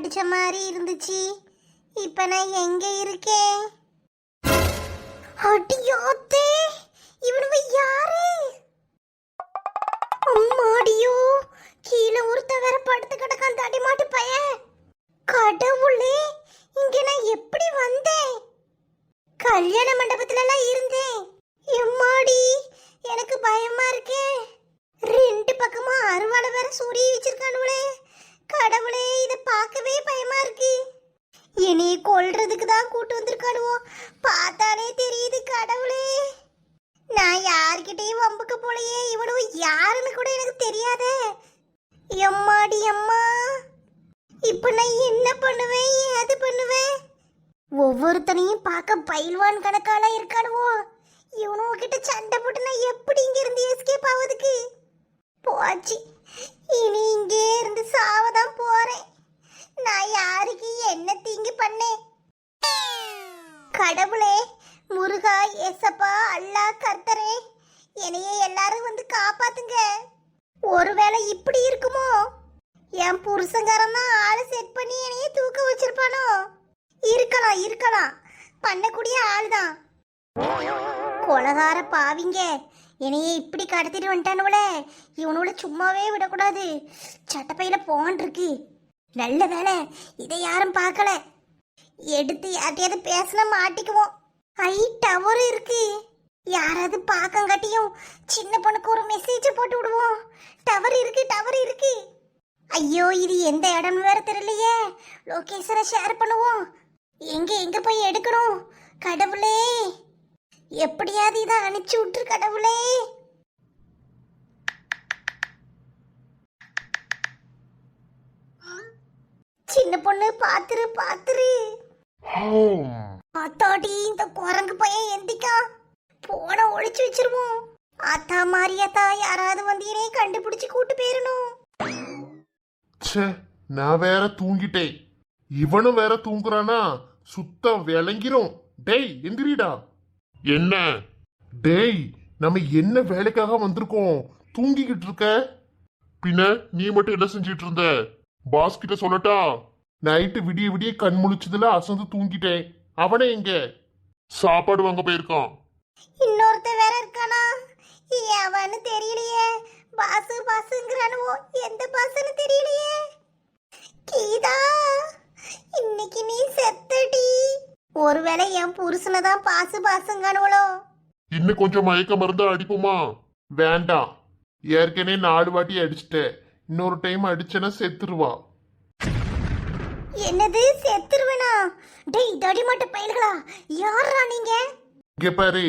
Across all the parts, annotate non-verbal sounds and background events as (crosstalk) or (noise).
அடிச்ச மாதிரி இருந்துச்சு. இப்ப நான் எங்க இருக்கேன்? அடியோத்தே இவனுங்க யாரு? அம்மாடியோ கீழே ஒருத்த வேற படுத்து கிடக்கான் தடி மாட்டு பையன். கடவுளே இங்க நான் எப்படி வந்தேன்? கல்யாண மண்டபத்துல எல்லாம் இருந்தேன். எம்மாடி எனக்கு பயமா இருக்கே. ரெண்டு பக்கமா அருவாளை வேற சூரிய வச்சிருக்கானுங்களே கடவுளே இத பார்க்கவே பயமா இருக்கு. என்னைய கொல்றதுக்கு தான் கூட்டு வந்திருக்கானுவோ. பார்த்தாலே தெரியுது கடவுளே. நான் யார்கிட்டயும் வம்புக்கு போலையே இவனும் யாருன்னு கூட எனக்கு தெரியாதே. எம்மாடி அம்மா. இப்ப நான் என்ன பண்ணுவேன்? ஏது பண்ணுவேன்? ஒவ்வொருத்தனையும் பார்க்க பயில்வான் கணக்கால இருக்கானுவோ. இவனுவ கிட்ட சண்டை போட்டு நான் எப்படி இங்க இருந்து எஸ்கேப் ஆவதுக்கு? போச்சு. இனி இங்கே இருந்து சாவதான் போறேன். நான் யாருக்கு என்ன தீங்கு பண்ணேன்? கடவுளே முருகா ஏசப்பா அல்லா கர்த்தரே என்னைய எல்லாரும் வந்து காப்பாத்துங்க. ஒருவேளை இப்படி இருக்குமோ? என் புருஷங்காரன் தான் ஆளை செட் பண்ணி என்னைய தூக்க வச்சிருப்பானோ? இருக்கலாம் இருக்கலாம். பண்ணக்கூடிய ஆள்தான். கொலகார பாவிங்க. என்னையே இப்படி கடத்திட்டு வந்துட்டானுவளே. இவனுவளை சும்மாவே விடக்கூடாது. சட்டப்பையில் போன் இருக்கு நல்ல வேலை இதை யாரும் பார்க்கல. எடுத்து யார்ட்டையாவது பேசினா மாட்டிக்குவோம். ஐ டவர் இருக்கு. யாராவது பார்க்கங்காட்டியும் சின்ன பொண்ணுக்கு ஒரு மெசேஜ் போட்டு விடுவோம். டவர் இருக்கு டவர் இருக்கு. ஐயோ இது எந்த இடம்னு வேற தெரியலையே. லொகேஷனை ஷேர் பண்ணுவோம். எங்க எங்க போய் எடுக்கணும்? கடவுளே. எப்படியாவது இதை அனுப்பிச்சு விட்டுரு கடவுளே. சின்ன பொண்ணு பாத்துரு பாத்துரு. ஹோம். அத்தாடி இந்த குரங்கு பையன் எந்திக்கா. போன ஒளிச்சு வச்சிருவோம். அத்தா மாரியாத்தா யாராவது வந்து என்னைய கண்டுபிடிச்சு கூட்டு போயிடணும் ச்சே நான் வேற தூங்கிட்டேன். இவனும் வேற தூங்குறானா? சுத்தம் விளங்கிரும். டேய் எந்திரிடா. என்ன? டேய் நம்ம என்ன வேலைக்காக வந்திருக்கோம்? தூங்கிக்கிட்டு இருக்க? பின்ன நீ மட்டும் என்ன செஞ்சிட்டு இருந்த பாஸ் கிட்ட சொல்லட்டா? நைட்டு விடிய விடிய கண் முழிச்சதுல அசந்து தூங்கிட்டேன். அவனே எங்க? சாப்பாடு வாங்க போயிருக்கான். இன்னொருத்த வேற இருக்கானா? எவன்னு தெரியலையே. பாசு பாசுங்கிறானுவோ எந்த பாசுன்னு தெரியலையே. கீதா இன்னைக்கு நீ செத்தடி. ஒருவேளை என் புருஷனை தான் பாசு பாசுங்கானுவளோ. இன்னும் கொஞ்சம் மயக்க மருந்து அடிப்போமா? வேண்டாம். ஏற்கனவே நாலு வாட்டி அடிச்சிட்டேன் இன்னொரு டைம் அடிச்சேன்னா செத்துருவா. என்னது? செத்துருவேனா? டேய் தடிமாட்ட பயல்களா? யாரா நீங்க? இங்க பாரு.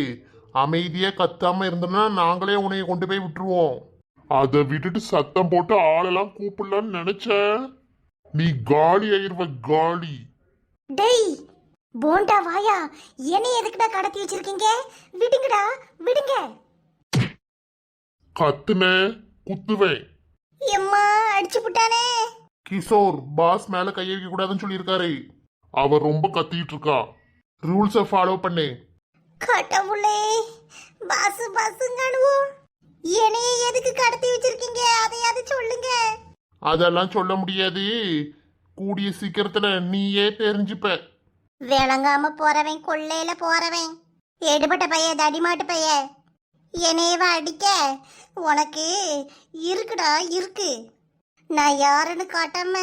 அமைதியா கத்தாம இருந்தோம்னா நாங்களே உன்னைய கொண்டு போய் விட்டுருவோம். அதை விட்டுட்டு சத்தம் போட்டு ஆளெல்லாம் கூப்பிடலான்னு நினைச்ச நீ காலி ஆயிருவ காலி. டேய் போண்டா வாயா? என்னை எதுக்குடா கடத்தி வச்சிருக்கீங்க? விடுங்கடா விடுங்க. கத்துன குத்துவேன். எம்மா அடிச்சு புட்டானே. கிஷோர் பாஸ் மேல கையெழுக்க கூடாதுன்னு சொல்லியிருக்காரு. அவர் ரொம்ப கத்திட்டு இருக்கா. ரூல்ஸை ஃபாலோ பண்ணு. கடவுளே பாசு பாசுங்கானுவோ என்னைய எதுக்கு கடத்தி வச்சிருக்கீங்க? அதையாவது சொல்லுங்க. அதெல்லாம் சொல்ல முடியாது. கூடிய சீக்கிரத்துல நீயே தெரிஞ்சுப்ப. விளங்காம போறவன் கொள்ளையில போறவன். எடுபட்ட பைய தடிமாட்டு பைய. என்னையவ அடிக்க? உனக்கு இருக்குடா இருக்கு. நான் யாருன்னு காட்டாம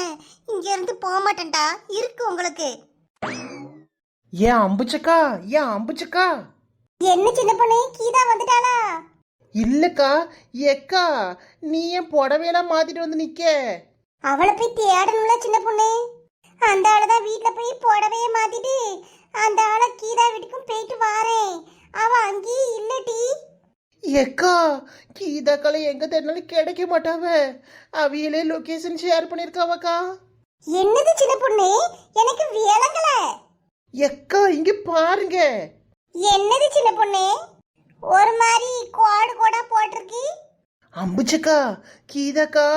இங்க இருந்து போக மாட்டேன்டா இருக்கு உங்களுக்கு. ஏன் அம்புச்சக்கா? ஏன் அம்புச்சக்கா? என்ன சின்ன பொண்ணு கீதா வந்துட்டாளா? இல்லக்கா எக்கா நீ ஏன் புடவையெல்லாம் மாத்திட்டு வந்து நிக்க? அவளை போய் தேடணும்ல சின்ன பொண்ணு. அந்த ஆளை தான் வீட்டில் போய் புடவைய மாத்திட்டு அந்த ஆளை கீதா வீட்டுக்கும் போயிட்டு வாரேன். அவ அங்கேயே இல்லடி எக்கா கீதாக்கால எங்க தேடினாலும் கிடைக்க மாட்டாவ. அவியலே லொகேஷன் ஷேர் பண்ணிருக்காவக்கா. என்னது சின்ன பொண்ணு? எனக்கு விளங்கல. எக்கா இங்க பாருங்க. என்னது சின்ன பொண்ணு? ஒரு மாதிரி கோடு கோடா போட்டிருக்கு. அம்புச்சக்கா கீதாக்கா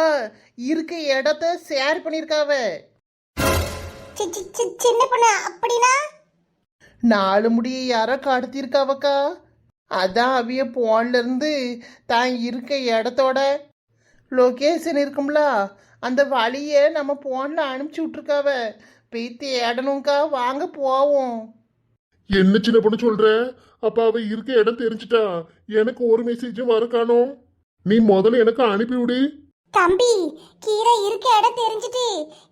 இருக்க இடத்த ஷேர் பண்ணிருக்காவ. சின்ன பொண்ணு அப்படின்னா? நாலு முடியை யாரோ கடத்திருக்காவக்கா. அதான் அவிய போன்ல இருந்து தான் இருக்க இடத்தோட. லொகேஷன் இருக்கும்ல அந்த வழியை நம்ம போன்ல அனுப்பிச்சி விட்ருக்காவ போய் தேடணும்க்கா வாங்க போவோம். என்ன சின்ன பொண்ணு சொல்ற? அப்ப அவ இருக்க இடம் தெரிஞ்சிட்டா. எனக்கு ஒரு மெசேஜும் வர காணோம். நீ முதல்ல எனக்கு அனுப்பி விடு தம்பி கீரை இருக்க இடம் தெரிஞ்சிட்டு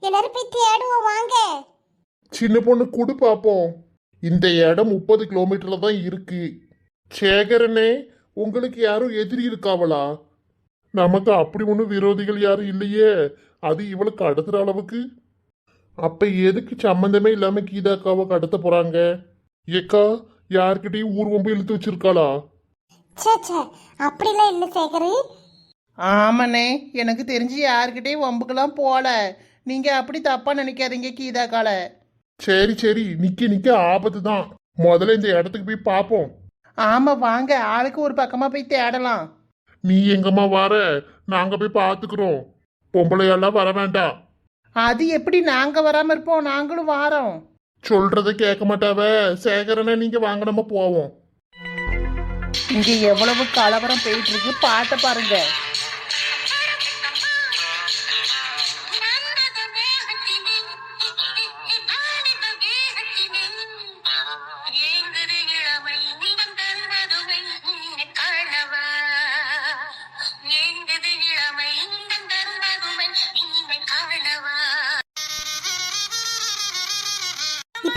எல்லாரும் போய் தேடுவோம் வாங்க. சின்ன பொண்ணு குடு பாப்போம். இந்த இடம் முப்பது கிலோமீட்டர்ல தான் இருக்கு. சேகரனே உங்களுக்கு யாரும் எதிரி இருக்காவளா? நமக்கு அப்படி ஒன்றும் விரோதிகள் யாரும் இல்லையே. அது இவளுக்கு கடத்துற அளவுக்கு. அப்ப எதுக்கு சம்மந்தமே இல்லாம கீதாக்காவை கடத்த போறாங்க? ஏக்கா யார்கிட்டயும் ஊர்வம்பு இழுத்து வச்சிருக்காளா? ச்சே ச்சே அப்படிலாம் இல்லை சேகரு. ஆமாண்ணே எனக்கு தெரிஞ்சு யாருக்கிட்டையும் வம்புக்கெல்லாம் போகல நீங்கள் அப்படி தப்பாக நினைக்காதீங்க கீதாக்கால சரி சரி. நிக்க நிக்க. ஆபத்து தான். முதல்ல இந்த இடத்துக்கு போய் பார்ப்போம் ஆமாம் வாங்க. ஆளுக்கு ஒரு பக்கமாக போய் தேடலாம். நீ எங்கம்மா வர? நாங்க போய் பார்த்துக்கிறோம் பொம்பளையெல்லாம் வர வேண்டாம். அது எப்படி நாங்கள் வராமல் இருப்போம்? நாங்களும் வாரோம். சொல்றத கேட்க மாட்டாவ. சேகரனை நீங்க வாங்க நம்ம போவோம். இங்கே எவ்வளவு கலவரம் போயிட்டு இருக்கு? பாட்டை பாருங்க.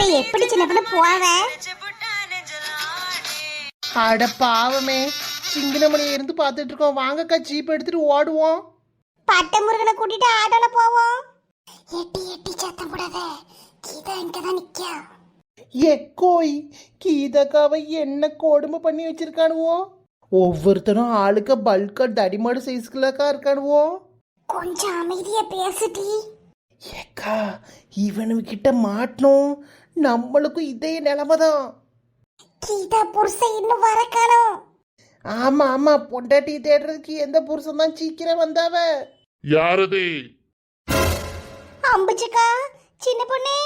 இப்ப எப்படி சின்ன பொண்ணு போவ அட பாவமே. சிங்கனமணி இருந்து பார்த்துட்டு இருக்கோம். வாங்கக்கா ஜீப் எடுத்துட்டு ஓடுவோம். பட்ட முருகனை கூட்டிட்டு ஆட்டோல போவோம். எட்டி எட்டி சத்தம் போடாத. கீதா இங்கதான் நிக்கா. எக்கோய் கீதக்காவை என்ன கொடுமை பண்ணி வச்சிருக்கானுவோ? ஒவ்வொருத்தரும் ஆளுக்க பல்கா தடிமாடு சைஸ்க்குள்ளக்கா இருக்கானுவோ? கொஞ்சம் அமைதியா பேசுடி. ஏக்கா இவனுக்கிட்ட மாட்டணும். நம்மளுக்கும் இதே நிலைமை தான் கீதா புருஷன் இன்னும் வர காணோம் ஆமா ஆமா பொண்டாட்டி தேடுறதுக்கு எந்த புருஷன் தான் சீக்கிரம் வந்தாவ? யாரது? அம்புச்சுக்கா சின்ன பொண்ணு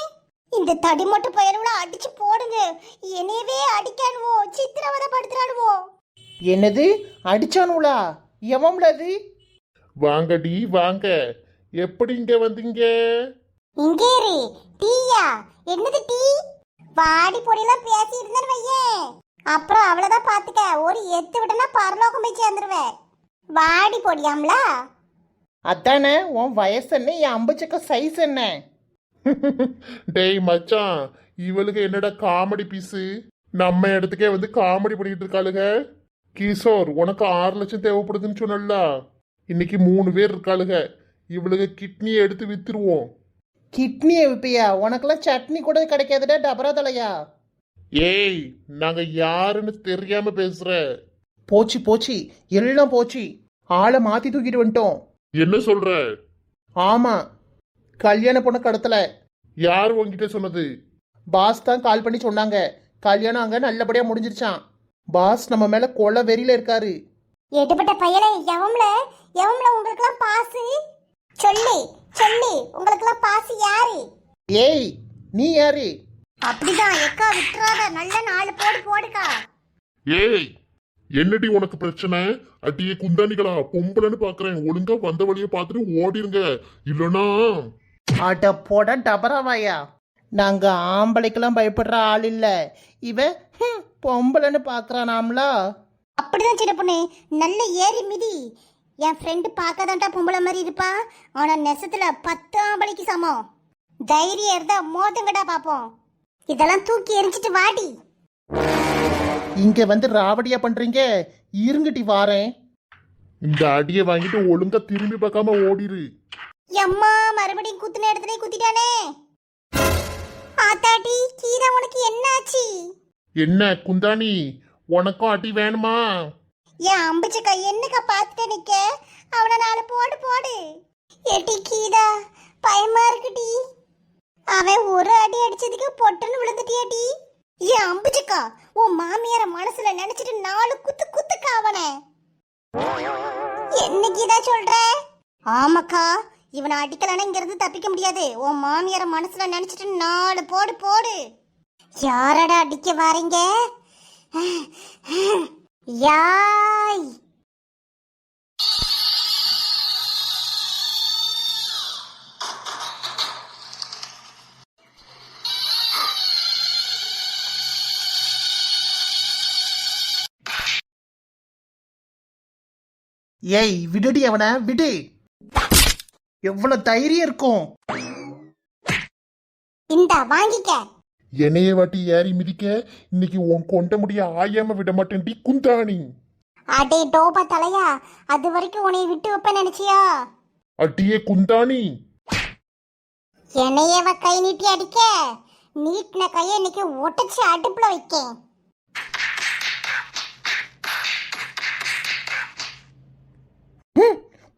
இந்த தடி மட்டும் பயலுல அடிச்சு போடுங்க. என்னையவே அடிக்கானுவோம் சித்திரவதை படுத்துறானுவோம் என்னது? அடிச்சானுங்களா எவன்ல அது வாங்கடி வாங்க. எப்படி இங்க வந்தீங்க? இங்கே இரு டீயா? என்னது டீ? வாடி பொடியெல்லாம் பேசி இருந்தேன்னு வையேன் அப்புறம் அவ்வளவுதான் பாத்துக்க ஒரு எத்து விட்டனா பரலோகம் போய் சேர்ந்துருவேன் வாடி பொடியாம்ல? அதானே உன் வயசு என்ன? என் அம்பச்சக்க சைஸ் என்ன? (laughs) டேய் மச்சான் இவளுக்கு என்னடா காமெடி பீஸு நம்ம இடத்துக்கே வந்து காமெடி பண்ணிட்டு இருக்காளுங்க கிஷோர் உனக்கு ஆறு லட்சம் தேவைப்படுதுன்னு சொன்னல இன்னைக்கு மூணு பேர் இருக்காளுங்க இவளுக்கு கிட்னியை எடுத்து வித்துருவோம். கிட்னியை விப்பியா உனக்கெல்லாம் சட்னி கூட கிடைக்காதுடா டபரா தலையா? ஏய் நாங்க யாருன்னு தெரியாம பேசுற. போச்சு போச்சு. எல்லாம் போச்சு. ஆளை மாத்தி தூக்கிட்டு வந்துட்டோம். என்ன சொல்ற? ஆமா. கல்யாண பொண்ணு கடத்தல. யார் உன்கிட்ட சொன்னது? பாஸ் தான் கால் பண்ணி சொன்னாங்க. கல்யாணம் அங்க நல்லபடியா முடிஞ்சிருச்சான் பாஸ் நம்ம மேல கொலை வெறியில இருக்காரு. எட்டுப்பட்ட பையலே எவம்ல? எவம்ல உங்களுக்குலாம் பாசு? சொல்லி சொல்லி உங்களுக்குலாம் பாசு யாரு? ஏய் நீ யாரு? அப்படிதான் எக்கா விட்டுறாத நல்ல நாலு போடு போடுக்கா. ஏய் என்னடி உனக்கு பிரச்சனை? அட்டியே குந்தானிகளா பொம்பளைன்னு பாக்குறேன். ஒழுங்கா வந்த வழியை பார்த்துட்டு ஓடிருங்க. இல்லனா? அட போட டபராவாயா நாங்க ஆம்பளைக்கெல்லாம் பயப்படுற ஆள் இல்ல. இவ ஹம், பொம்பளைன்னு பாக்குறானாம்ல. அப்படிதான் சின்ன பொண்ணு. நல்ல ஏறி மிதி. என் ஃப்ரெண்டு பார்க்காதான்டா பொம்பளை மாதிரி இருப்பா. ஆனா நெசத்துல பத்து ஆம்பளைக்கு சமம். தைரியம் இருந்தா மோதங்கடா பாப்போம் இதெல்லாம் தூக்கி எரிஞ்சிட்டு வாடி. இங்க வந்து ராவடியா பண்றீங்க? இருங்கட்டி வாரேன். இந்த அடியை வாங்கிட்டு ஒழுங்கா திரும்பி பார்க்காம ஓடிரு. எம்மா மறுபடியும் குத்துன இடத்துல குத்திட்டானே. ஆத்தாட்டி கீதா உனக்கு என்ன ஆச்சு என்ன குந்தாணி உனக்கும் அடி வேணுமா? என் அம்புச்சக்கா என்னக்கா பார்த்துட்டு நிக்க? அவனை நாலு போடு போடு. எட்டி கீதா பயமா இருக்குடி. அவன் ஒரு அடி அடிச்சதுக்கு பொட்டுன்னு விழுந்துட்டியாடி. ஏன் அம்புச்சக்கா உன் மாமியார மனசுல நினைச்சிட்டு நாலு குத்து குத்துக்கா அவனை. என்ன கீதா சொல்ற? ஆமாக்கா இவனை அடிக்கலன்னா இங்க இருந்து தப்பிக்க முடியாது. உன் மாமியார மனசுல நினைச்சிட்டு நாலு போடு போடு. யாரடா அடிக்க வாரீங்க? யாய். ஏய் விடுடி அவன விடு. எவ்வளவு தைரியம் இருக்கும். இந்த வாங்கிக்க. என்னைய வாட்டி ஏறி மிதிக்க இன்னைக்கு உன் கொண்ட முடிய ஆயாம விட மாட்டேன்டி குந்தாணி. அடே டோபா தலையா? அது வரைக்கும் உன்னை விட்டு வைப்பேன் நினைச்சியா? அட்டியே குந்தாணி. என்னையவ கை நீட்டி அடிக்க. நீட்டின கையை இன்னைக்கு ஒட்டச்சு அடுப்புல வைக்கேன்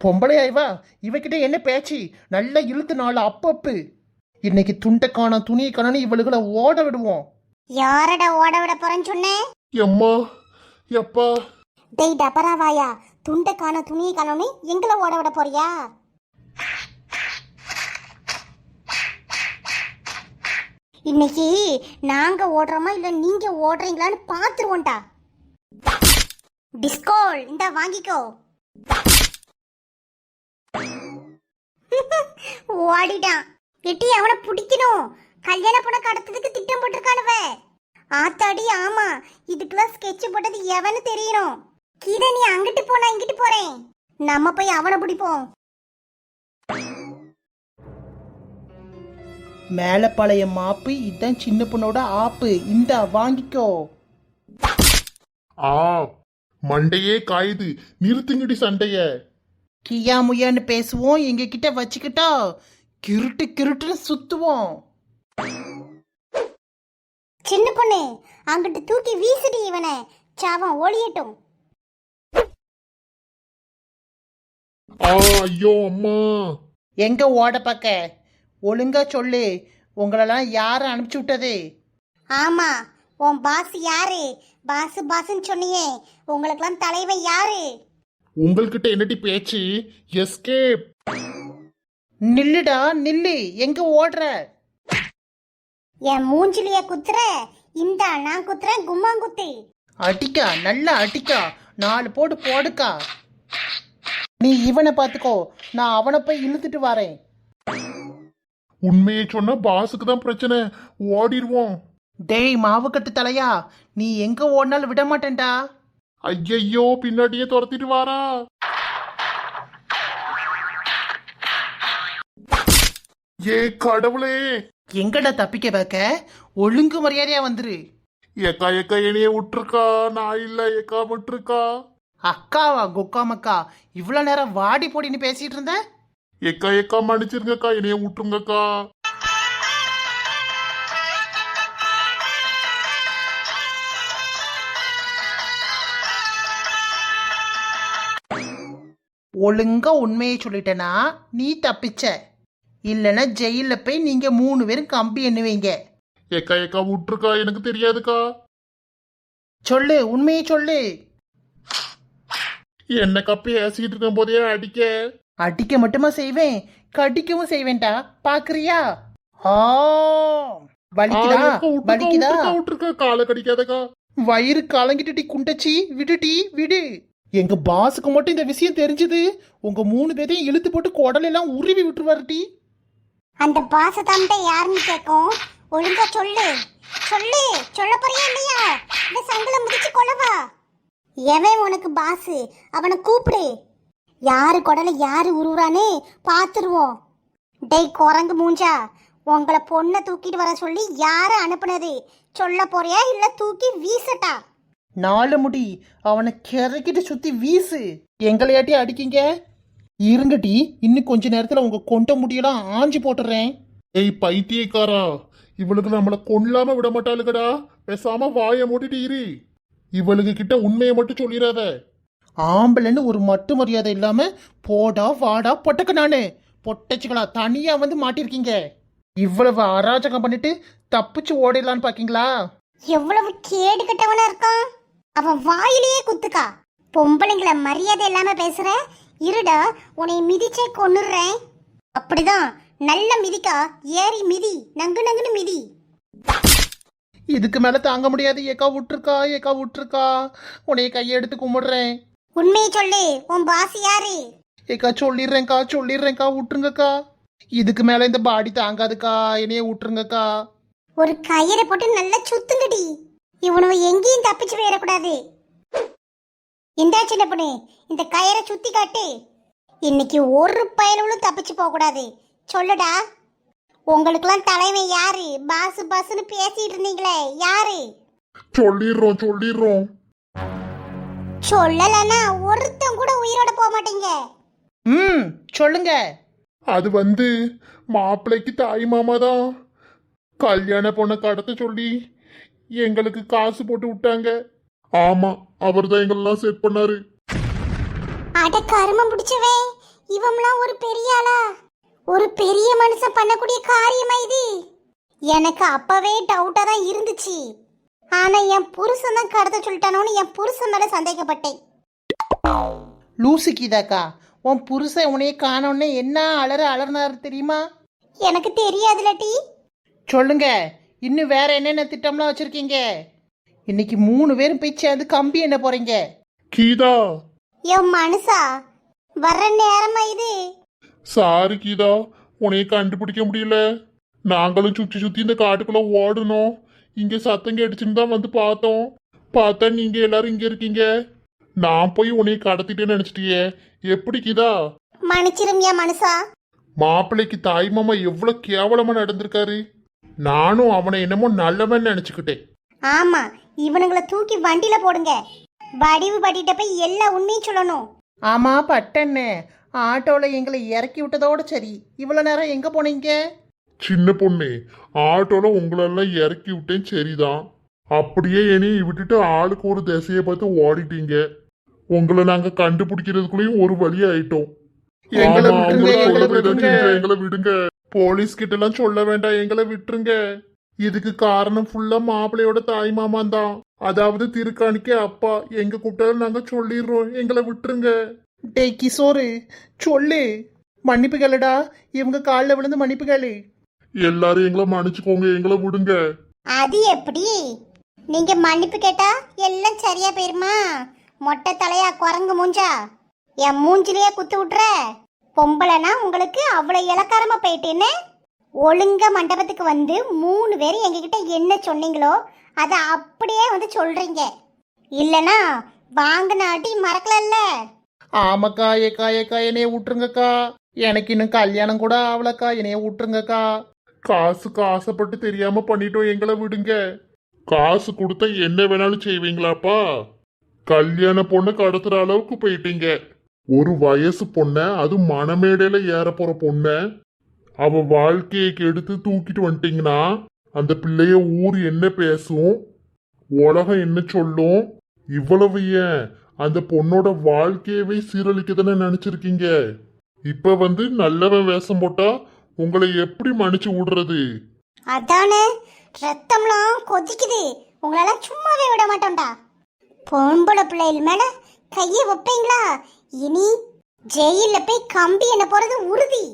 பொம்பளையா இவா இவகிட்ட என்ன பேச்சு? நல்லா இழுத்து நாலு அப்பப்பு. இன்னைக்கு துணியை காணோன்னு இவளுகளை ஓட விடுவோம். யாரடா ஓட விட போறேன்னு சொன்னேன் எம்மா எப்பா? டேய் டபராவாயா துண்டை காண துணியை காணோன்னு எங்களை ஓட விட போறியா? இன்னைக்கு நாங்க ஓடுறோமா இல்ல நீங்க ஓடுறீங்களான்னு பாத்துருவோம்டா டிஸ்கோல் இந்த வாங்கிக்கோ. (laughs) ஓடிட்டான். எட்டி அவனை பிடிக்கணும். கல்யாண பொண்ணை கடத்ததுக்கு திட்டம் போட்டிருக்கானுவ. ஆத்தாடி ஆமா. இதுக்கெல்லாம் ஸ்கெட்ச் போட்டது எவன்னு தெரியணும். கீதா நீ அங்கிட்டு போ நான் இங்கிட்டு போறேன். நம்ம போய் அவனை பிடிப்போம். மேலப்பாளைய மாப்பு இதான் சின்ன பொண்ணோட ஆப்பு. இந்த வாங்கிக்கோ. ஆ மண்டையே காயுது. நிறுத்துங்கடி சண்டைய. கியா முயான்னு பேசுவோம் எங்க கிட்ட வச்சுக்கிட்டா. கிருட்டு கிருட்டுன்னு சுத்துவோம். சின்ன பொண்ணு அங்கிட்டு தூக்கி வீசுடி இவனை. சாவம் ஒளியட்டும். ஆ ஐயோ அம்மா. எங்க ஓட பார்க்க ஒழுங்கா சொல்லு. உங்களெல்லாம் யார் அனுப்பிச்சு விட்டது? ஆமா உன் பாஸ் யாரு? பாஸ் பாஸ்ன்னு சொன்னியே. உங்களுக்கெல்லாம் தலைவன் யாரு? உங்கள்கிட்ட என்னடி பேச்சு? எஸ்கேப் நில்லுடா நில்லு. எங்க ஓடுற? என் மூஞ்சிலிய குத்துற. இந்தா நான் குத்துறேன் கும்மாங்குத்து. அடிக்கா நல்லா அடிக்கா. நாலு போடு போடுக்கா. நீ இவனை பார்த்துக்கோ நான் அவனை போய் இழுத்துட்டு வரேன். உண்மையை சொன்னா பாஸுக்கு தான் பிரச்சனை. ஓடிடுவோம் டேய் மாவுக்கட்டு தலையா. நீ எங்க ஓடினாலும் விட மாட்டேன்டா ஐயையோ பின்னாடியே துரத்திட்டு வாரா ஏ கடவுளே. எங்கடா தப்பிக்க வைக்க? ஒழுங்கு மரியாதையா வந்துரு. ஏக்கா ஏக்கா என்னைய விட்டுருக்கா? நான் இல்ல ஏக்கா விட்டுருக்கா? அக்காவா கொக்காமக்கா? இவ்வளோ நேரம் வாடி போடின்னு பேசிட்டு இருந்த? ஏக்கா ஏக்கா மன்னிச்சிருங்கக்கா என்னைய விட்டுருங்கக்கா. ஒழுங்கா உண்மையை சொல்லிட்டேனா? நீ தப்பிச்ச. இல்லைன்னா ஜெயிலில் போய் நீங்க மூணு பேரும் கம்பி எண்ணுவீங்க. ஏக்கா ஏக்கா விட்டுருக்கா எனக்கு தெரியாதுக்கா. சொல்லு உண்மையை சொல்லு. என்னக்கா பேசிக்கிட்டு இருக்கும் போதே அடிக்க. அடிக்க மட்டுமா செய்வேன்? கடிக்கவும் செய்வேன்டா. பாக்குறியா? ஆ. வலிக்குதா? வலிக்குதா? விட்டுருக்கா, விட்டுருக்கா காலை கடிக்காதக்கா. வயிறு கலங்கிட்டுடி குண்டச்சி விடுடி விடு. எங்க பாஸுக்கு மட்டும் இந்த விஷயம் தெரிஞ்சது. உங்க மூணு பேரையும் இழுத்து போட்டு குடலெல்லாம் உருவி விட்டுருவாருடி அந்த பாச யாருன்னு கேட்கும். ஒழுங்கா சொல்லு. சொல்லு. சொல்ல போறியா இல்லையா? இந்த சங்கலம் முடிச்சு கொள்ளவா எவன் உனக்கு பாசு? அவனை கூப்பிடு. யாரு குடல யாரு உருவுறானே? பார்த்துருவோம். டேய் குரங்கு மூஞ்சா. உங்களை பொண்ணை தூக்கிட்டு வர சொல்லி யாரு அனுப்புனது? சொல்ல போறியா இல்ல தூக்கி வீசட்டா? நாலு முடி. அவனை கிறக்கிட்டு சுத்தி வீசு. எங்களையாட்டி அடிக்கீங்க? இருங்கடி இன்னும் கொஞ்ச நேரத்துல உங்க கொண்ட முடியெல்லாம் ஆஞ்சு போட்டுறேன். ஏய் பைத்தியக்காரா இவளுக்கு நம்மள கொல்லாம விட மாட்டாளுகடா. பேசாம வாயை மூடிட்டு இரு. இவளுக்கு கிட்ட உண்மையை மட்டும் சொல்லிடாத. ஆம்பளைன்னு ஒரு மட்டு மரியாதை இல்லாம போடா வாடா பொட்டக்க நானு. பொட்டச்சுகளா தனியா வந்து மாட்டிருக்கீங்க. இவ்வளவு அராஜகம் பண்ணிட்டு தப்பிச்சு ஓடிடலான்னு பாக்கீங்களா? எவ்வளவு கேடு கட்டவனா இருக்கான். அவன் வாயிலேயே குத்துக்கா. பொம்பளைங்கள மரியாதை இல்லாம பேசுற இருடா உன்னை மிதிச்சே கொன்னுடுறேன். அப்படிதான் நல்ல மிதிக்கா ஏறி மிதி நங்கு நங்குன்னு மிதி. இதுக்கு மேல தாங்க முடியாது ஏக்கா விட்டுருக்கா ஏக்கா விட்டுருக்கா. உன்னைய கையெடுத்து கும்பிடுறேன். உண்மையை சொல்லு உன் பாஸ் யாரு? ஏக்கா சொல்லிடுறேன்க்கா சொல்லிடுறேன்க்கா விட்டுருங்கக்கா. இதுக்கு மேல இந்த பாடி தாங்காதுக்கா என்னைய விட்டுருங்கக்கா. ஒரு கயிறை போட்டு நல்லா சுத்துங்கடி. இவனுவ எங்கேயும் தப்பிச்சு போயிடக்கூடாது. இந்தா சின்ன பொண்ணு இந்த கயிறை சுத்தி காட்டு. இன்னைக்கு ஒரு பயலுகளும் தப்பிச்சு போக கூடாது. சொல்லுடா. உங்களுக்கெல்லாம் தலைவன் யாரு? பாசு பாசுன்னு பேசிட்டு இருந்தீங்களே யாரு? சொல்லிடுறோம் சொல்லிடுறோம். சொல்லலைன்னா ஒருத்தன் கூட உயிரோட போக மாட்டீங்க. ம் சொல்லுங்க. அது வந்து மாப்பிள்ளைக்கு தாய் மாமா தான். கல்யாண பொண்ணை கடத்த சொல்லி எங்களுக்கு காசு போட்டு விட்டாங்க. ஆமா அவர் தான் எங்களெல்லாம் செட் பண்ணாரு. அட கருமம் பிடிச்சவே இவம்லாம் ஒரு பெரிய ஆளா? ஒரு பெரிய மனுஷன் பண்ணக்கூடிய காரியமா இது? எனக்கு அப்பவே டவுட்டா தான் இருந்துச்சு. ஆனா என் புருஷன் தான் கடத்த சொல்லிட்டானோன்னு என் புருஷன் மேல சந்தேகப்பட்டேன். லூசு கீதாக்கா உன் புருஷன் உன்னைய காணோன்னே என்ன அலற அலறினாரு தெரியுமா? எனக்கு தெரியாதுல டி. சொல்லுங்க இன்னும் வேற என்னென்ன திட்டம்லாம் வச்சிருக்கீங்க? இன்னைக்கு மூணு பேரும் போய் சேர்ந்து கம்பி என்ன போறீங்க? கீதா. என் மனுஷா வர்ற நேரமா இது? சாரி கீதா உன்னைய கண்டுபிடிக்க முடியல. நாங்களும் சுத்தி சுத்தி இந்த காட்டுக்குள்ள ஓடணும். இங்க சத்தம் கேட்டுச்சுன்னு தான் வந்து பார்த்தோம். பார்த்தா நீங்க எல்லாரும் இங்க இருக்கீங்க. நான் போய் உன்னைய கடத்திட்டேன்னு நினைச்சிட்டியே. எப்படி கீதா? மன்னிச்சிரும் என் மனுஷா. மாப்பிள்ளைக்கு தாய் மாமா எவ்வளவு கேவலமா நடந்திருக்காரு. நானும் அவனை என்னமோ நல்லவன் நினைச்சுக்கிட்டேன். ஆமா இவனுங்களை தூக்கி வண்டியில போடுங்க. வடிவு பட்டிட்ட போய் எல்லா உண்மையும் சொல்லணும். ஆமா பட்டண்ணே. ஆட்டோவில் எங்களை இறக்கி விட்டதோட சரி. இவ்வளோ நேரம் எங்கே போனீங்க? சின்ன பொண்ணு ஆட்டோல உங்களெல்லாம் இறக்கி விட்டேன் சரிதான். அப்படியே என்னைய விட்டுட்டு ஆளுக்கு ஒரு திசையை பார்த்து ஓடிட்டீங்க. உங்களை நாங்க கண்டுபிடிக்கிறதுக்குள்ளேயும் ஒரு வழி ஆயிட்டோம். எங்களை விடுங்க போலீஸ் கிட்ட எல்லாம் சொல்ல வேண்டாம். எங்களை விட்டுருங்க. இதுக்கு காரணம் ஃபுல்லா மாப்பிள்ளையோட தாய் மாமான் தான் அதாவது திருக்காணிக்க அப்பா. எங்க கூப்பிட்டாலும் நாங்க சொல்லிடுறோம். எங்களை விட்டுருங்க. டேய் கிஷோரு சொல்லு. மன்னிப்பு கேளுடா. இவங்க காலில் விழுந்து மன்னிப்பு கேளு. எல்லாரும் எங்களை மன்னிச்சுக்கோங்க. எங்களை விடுங்க. அது எப்படி? நீங்க மன்னிப்பு கேட்டா எல்லாம் சரியா போயிருமா? மொட்டை தலையா குரங்கு மூஞ்சா? என் மூஞ்சிலேயே குத்து விட்டுற? பொம்பளைனா உங்களுக்கு அவ்வளவு இலக்காரமா போயிட்டேன்னு ஒழுங்க மண்டபத்துக்கு வந்து மூணு பேர் எங்ககிட்ட என்ன சொன்னீங்களோ அதை அப்படியே வந்து சொல்றீங்க. இல்லனா வாங்கினாட்டி மறக்கல மறக்கலல்ல? ஆமாக்கா ஏக்கா ஏக்கா என்னைய விட்டுருங்கக்கா. எனக்கு இன்னும் கல்யாணம் கூட ஆகலக்கா என்னைய விட்டுருங்கக்கா. காசுக்கு ஆசைப்பட்டு தெரியாம பண்ணிட்டோம் எங்களை விடுங்க. காசு கொடுத்தா என்ன வேணாலும் செய்வீங்களாப்பா? கல்யாண பொண்ணு கடத்துற அளவுக்கு போயிட்டீங்க. ஒரு வயசு பொண்ண அது மனமேடையில ஏற போற பொண்ண அவன் வாழ்க்கையை கெடுத்து தூக்கிட்டு வந்துட்டீங்கன்னா அந்த பிள்ளைய ஊர் என்ன பேசும்? உலகம் என்ன சொல்லும்? இவ்வளவு ஏன்? அந்த பொண்ணோட வாழ்க்கையவே சீரழிக்க தானே நினைச்சிருக்கீங்க. இப்ப வந்து நல்லவன் வேஷம் போட்டா உங்களை எப்படி மன்னிச்சு விடுறது? அதானே ரத்தம்லாம் கொதிக்குது. உங்களால சும்மாவே விட மாட்டோம்டா. பொம்பளை பிள்ளைகள் மேல கையை வைப்பீங்களா? இனி ஜெயில போய் கம்பி என்ன போறது உறுதி.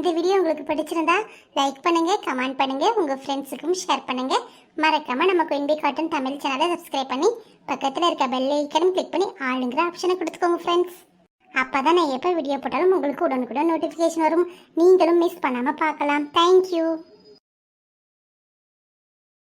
இந்த வீடியோ உங்களுக்கு பிடிச்சிருந்தா லைக் பண்ணுங்கள் கமெண்ட் பண்ணுங்கள் உங்கள் ஃப்ரெண்ட்ஸுக்கும் ஷேர் பண்ணுங்கள் மறக்காமல் நம்ம குயின்பி காட்டன் தமிழ் சேனலை சப்ஸ்கிரைப் பண்ணி பக்கத்தில் இருக்க பெல் ஐக்கனும் கிளிக் பண்ணி ஆளுங்கிற ஆப்ஷனை கொடுத்துக்கோங்க ஃப்ரெண்ட்ஸ் அப்போ தான் நான் எப்போ வீடியோ போட்டாலும் உங்களுக்கு உடனுக்குடன் நோட்டிஃபிகேஷன் வரும். நீங்களும் மிஸ் பண்ணாமல் பார்க்கலாம். தேங்க்யூ